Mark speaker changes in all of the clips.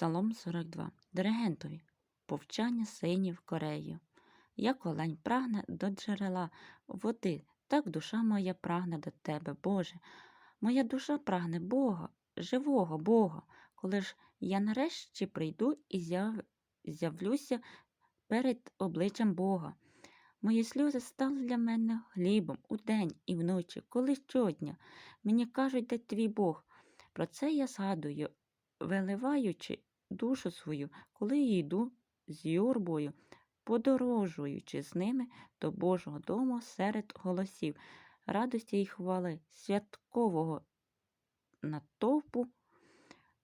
Speaker 1: Псалом 42. Диригентові. Повчання синів Корею. Як олень прагне до джерела води, так душа моя прагне до тебе, Боже. Моя душа прагне Бога, живого Бога, коли ж я нарешті прийду і з'яв... з'явлюся перед обличчям Бога. Мої сльози стали для мене хлібом удень і вночі, коли щодня. Мені кажуть, де твій Бог. Про це я згадую, виливаючи душу свою, коли йду з юрбою, подорожуючи з ними до Божого дому серед голосів, радості і хвали, святкового натовпу.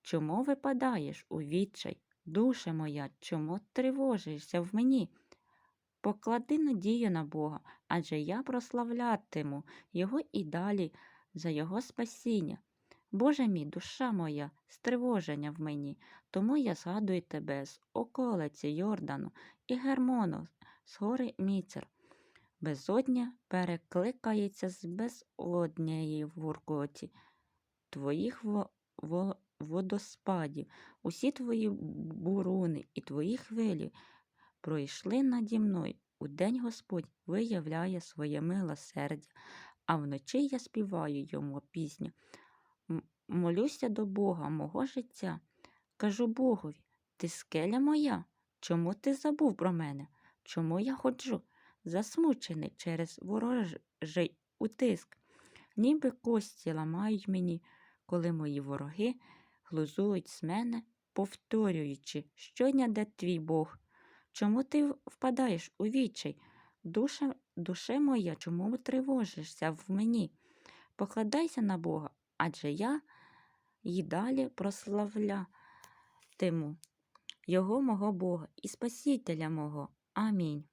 Speaker 1: Чому випадаєш у відчай, душе моя, чому тривожишся в мені? Поклади надію на Бога, адже я прославлятиму Його і далі за Його спасіння. Боже мій, душа моя, стривоження в мені, тому я згадую тебе з околиці Йордану і Гермону, з гори Міцер. Безодня перекликається з безодняї в гуркоті твоїх во- во- водоспадів, усі твої буруни і твої хвилі пройшли наді мною. У день Господь виявляє своє милосердя, а вночі я співаю йому пісню. Молюся до Бога мого життя. Кажу Богові, ти скеля моя, чому ти забув про мене? Чому я ходжу, засмучений через ворожий утиск? Ніби кості ламають мені, коли мої вороги глузують з мене, повторюючи, щодня де твій Бог. Чому ти впадаєш у відчай? Душа, душе моя, чому тривожишся в мені? Покладайся на Бога, адже я й далі прославлятиму Його мого Бога і Спасителя мого. Амінь.